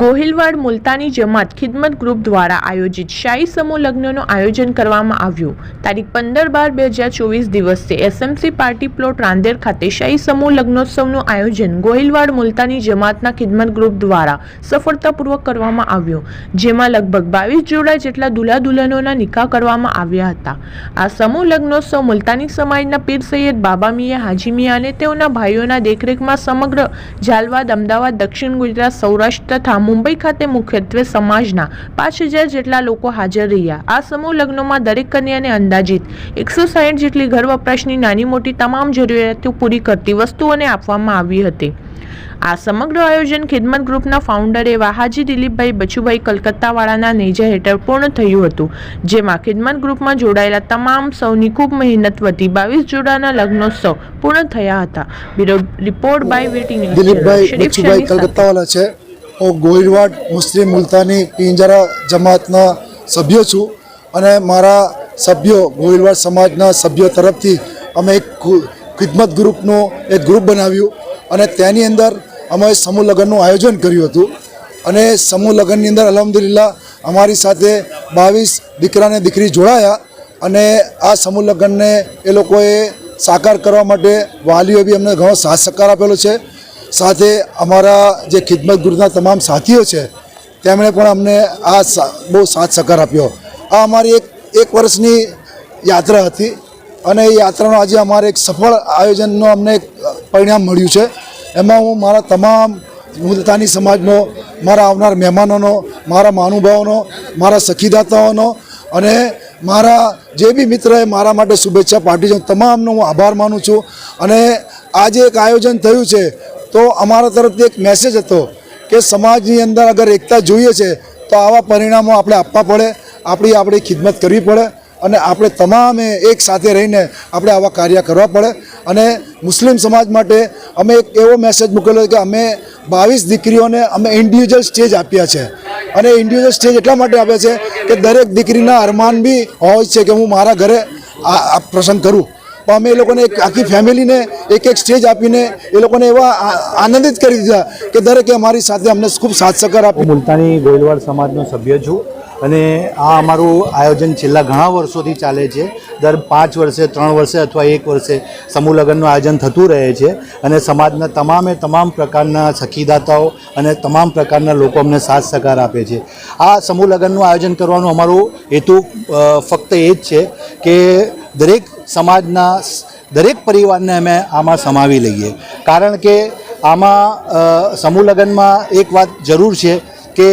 ગોહિલવાડ મુલતાની જમાત ખિદમત group દ્વારા આયોજિત શાહી સમૂહ લગ્નનું આયોજન કરવામાં આવ્યું. તારીખ પંદર બાર બે હજાર ચોવીસ દિવસે એસએમસી પાર્ટી પ્લોટ રાંદેર ખાતે શાહી સમૂહ લગ્નોત્સવનું આયોજન ગોહિલવાડ મુલતાની જમાતના ખિદમત ગ્રુપ દ્વારા સફળતાપૂર્વક કરવામાં આવ્યું, જેમાં લગભગ બાવીસ જોડા જેટલા દુલ્હા દુલ્હનોના નિકાહ કરવામાં આવ્યા હતા. આ સમૂહ લગ્નોત્સવ મુલતાની સમાજના પીર સૈયદ બાબા મિયા હાજી મિયા અને તેઓના ભાઈઓના દેખરેખમાં સમગ્ર ઝાલવાદ અમદાવાદ દક્ષિણ ગુજરાત સૌરાષ્ટ્ર તથા મુંબઈ ખાતે મુખ્યત્વે સમાજના પાંચ હજાર જેટલા લોકો હાજર રહ્યા. આ સમૂહ લગ્નોમાં દરેક કન્યાને અંદાજિત એકસો સાહીઠ જેટલી ઘર વપરાશની નાની મોટી તમામ જરૂરિયાતો પૂરી કરતી વસ્તુઓને આપવામાં આવી હતી. આ સમગ્ર આયોજન ખિદમત ગ્રુપના ફાઉન્ડર એવા હાજી દિલીપભાઈ બચુભાઈ કલકત્તાવાળાના નેજા હેઠળ પૂર્ણ થયું હતું જેમાં ખિદમત ગ્રુપમાં જોડાયેલા તમામ સૌની ખૂબ મહેનત વધી બાવીસ જોડાના લગ્નોત્સવ પૂર્ણ થયા હતા. બ્યુરો રિપોર્ટ બાય વેટિંગ દિલીપભાઈ બચ્ચુભાઈ કલકત્તાવાલા છે. ગોહિલવાડ મુસ્લિમ મુલતાની પિંજારા જમાતના સભ્ય છું અને મારા સભ્યો ગોહિલવાડ સમાજના સભ્યો તરફથી અમે એક ખિદમત ગ્રુપનું એક ગ્રુપ બનાવ્યું અને તેની અંદર અમે સમૂહ લગ્નનું આયોજન કર્યું હતું. અને સમૂહ લગ્નની અંદર અલહમદુલિલ્લાહ અમારી સાથે બાવીસ દીકરા અને દીકરી જોડાયા અને આ સમૂહ લગ્નને એ લોકોએ સાકાર કરવા માટે વાલીઓ બી અમને ઘણો સાથ સહકાર આપેલો છે. સાથે અમારા જે ખિદમત ગુરુના તમામ સાથીઓ છે, તેમણે પણ અમને આ બહુ સાથ સહકાર આપ્યો. આ અમારી એક એક વર્ષની યાત્રા હતી અને એ યાત્રાનો આજે અમારે એક સફળ આયોજનનો અમને એક પરિણામ મળ્યું છે. એમાં હું મારા તમામ મુલતાની સમાજનો, મારા આવનાર મહેમાનોનો, મારા મહાનુભાવોનો, મારા સખીદાતાઓનો અને મારા જે બી મિત્રએ મારા માટે શુભેચ્છા પાઠવી છે તમામનો હું આભાર માનું છું. અને આજે એક આયોજન થયું છે તો અમારા તરફથી એક મેસેજ હતો કે સમાજની અંદર અગર એકતા જોઈએ છે, તો આવા પરિણામો આપણે આપવા પડે, આપણી આપણી ખિદમત કરવી પડે અને આપણે તમામે એક સાથે રહીને આપણે આવા કાર્ય કરવા પડે. અને મુસ્લિમ સમાજ માટે અમે એક એવો મેસેજ મૂકેલો કે અમે બાવીસ દીકરીઓને અમે ઇન્ડિવિજ્યુઅલ સ્ટેજ આપ્યા છે. અને ઇન્ડિવિજ્યુઅલ સ્ટેજ એટલા માટે આપ્યા છે કે દરેક દીકરીના અરમાન બી હોય છે કે હું મારા ઘરે આ પ્રસંગ કરું. પણ અમે એ લોકોને એક આખી ફેમિલીને એક એક સ્ટેજ આપીને એ લોકોને એવા આનંદિત કરી દીધા કે દરેકે અમારી સાથે અમને ખૂબ સાથ સહકાર આપ્યો. મુલતાની ગોયલવાડ સમાજનો સભ્ય છું અને આ અમારું આયોજન છેલ્લા ઘણા વર્ષોથી ચાલે છે. દર પાંચ વર્ષે, ત્રણ વર્ષે અથવા એક વર્ષે સમૂહ લગ્નનું આયોજન થતું રહે છે અને સમાજના તમામે તમામ પ્રકારના સખીદાતાઓ અને તમામ પ્રકારના લોકો અમને સાથ સહકાર આપે છે. આ સમૂહ લગ્નનું આયોજન કરવાનું અમારું હેતુ ફક્ત એ જ છે કે દરેક સમાજના દરેક પરિવારને અમે આમાં સમાવી લઈએ. કારણ કે આમાં સમૂહ લગ્નમાં એક વાત જરૂર છે કે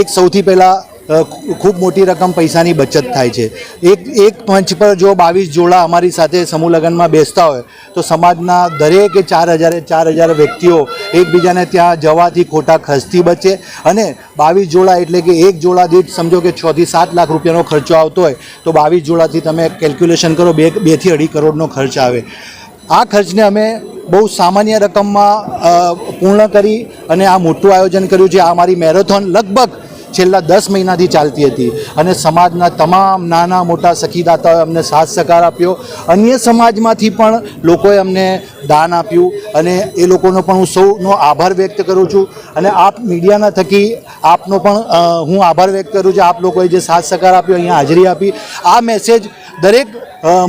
એક સૌથી પહેલાં ખૂબ મોટી રકમ પૈસાની બચત થાય છે. એક એક મંચ પર જો બાવીસ જોડા અમારી સાથે સમૂહ લગ્નમાં બેસતા હોય, તો સમાજના દરેકે ચાર હજારે ચાર હજાર વ્યક્તિઓ એકબીજાને ત્યાં જવાથી ખોટા ખર્ચથી બચે અને બાવીસ જોડા એટલે કે એક જોડા દીઠ સમજો કે છથી સાત લાખ રૂપિયાનો ખર્ચો આવતો હોય, તો બાવીસ જોડાથી તમે કેલ્ક્યુલેશન કરો, બે બેથી અઢી કરોડનો ખર્ચ આવે. આ ખર્ચને અમે બહુ સામાન્ય રકમમાં પૂર્ણ કરી અને આ મોટું આયોજન કર્યું છે. આ અમારી મેરેથોન લગભગ છેલ્લા દસ મહિનાથી ચાલતી હતી અને સમાજના તમામ નાના મોટા સખીદાતાઓએ અમને સાથ સહકાર આપ્યો. અન્ય સમાજમાંથી પણ લોકોએ અમને દાન આપ્યું અને એ લોકોનો પણ હું સૌનો આભાર વ્યક્ત કરું છું. અને આપ મીડિયાના થકી આપનો પણ હું આભાર વ્યક્ત કરું છું. આપ લોકોએ જે સાથ સહકાર આપ્યો, અહીંયા હાજરી આપી. આ મેસેજ દરેક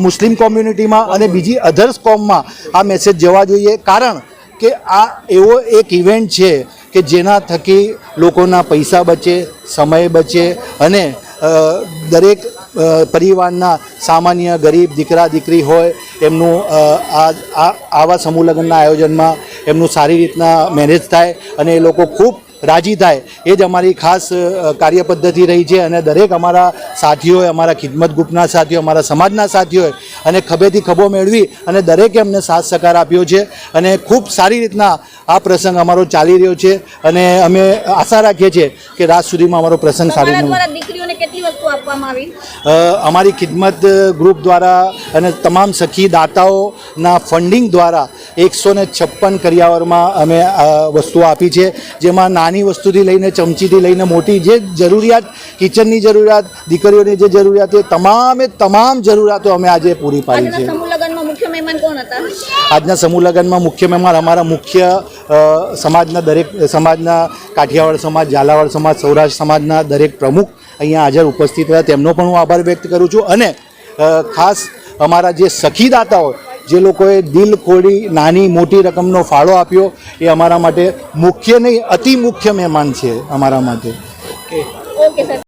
મુસ્લિમ કોમ્યુનિટીમાં અને બીજી અધર્સ કોમમાં આ મેસેજ જવા જોઈએ. કારણ કે આ એવો એક ઇવેન્ટ છે કે જેના થકી લોકોના પૈસા બચે, સમય બચે અને દરેક પરિવારના સામાન્ય ગરીબ દીકરા દીકરી હોય એમનું આ, આવા સમૂહ લગ્નના આયોજનમાં એમનું સારી રીતના મેનેજ થાય અને એ લોકો ખૂબ રાજી થાય. એ જ અમારી ખાસ કાર્યપદ્ધતિ રહી છે અને દરેક અમારા સાથીઓએ અમારા ખિદમત ગ્રુપના સાથીઓ અમારા સમાજના સાથીઓએ અને ખભેથી ખભો મેળવી અને દરેકે અમને સાથ સહકાર આપ્યો છે અને ખૂબ સારી રીતના આ પ્રસંગ અમારો ચાલી રહ્યો છે અને અમે આશા રાખીએ છીએ કે રાત સુધીમાં અમારો પ્રસંગ સારી કેટલી વસ્તુ આપવામાં આવી? અમારી ખિદમત ગ્રુપ દ્વારા અને તમામ સખી દાતાઓના ફંડિંગ દ્વારા એકસો ને છપ્પન કરિયાવરમાં અમે વસ્તુઓ આપી છે જેમાં નાની વસ્તુથી લઈને ચમચીથી લઈને મોટી જે જરૂરિયાત કિચનની જરૂરિયાત દીકરીઓની જે જરૂરિયાત એ તમામે તમામ જરૂરિયાતો અમે આજે પૂરી પાડી છે. આજના સમૂહ લગ્નમાં મુખ્ય મહેમાન અમારા મુખ્ય સમાજના દરેક સમાજના કાઠિયાવાડ સમાજ ઝાલાવાડ સમાજ સૌરાષ્ટ્ર સમાજના દરેક પ્રમુખ અહીંયા હાજર ઉપસ્થિત રહ્યા. તેમનો પણ હું આભાર વ્યક્ત કરું છું. અને ખાસ અમારા જે સખીદાતાઓ જે લોકોએ દિલ ખોડી નાની મોટી રકમનો ફાળો આપ્યો એ અમારા માટે મુખ્ય નહીં અતિ મુખ્ય મહેમાન છે અમારા માટે. Okay sir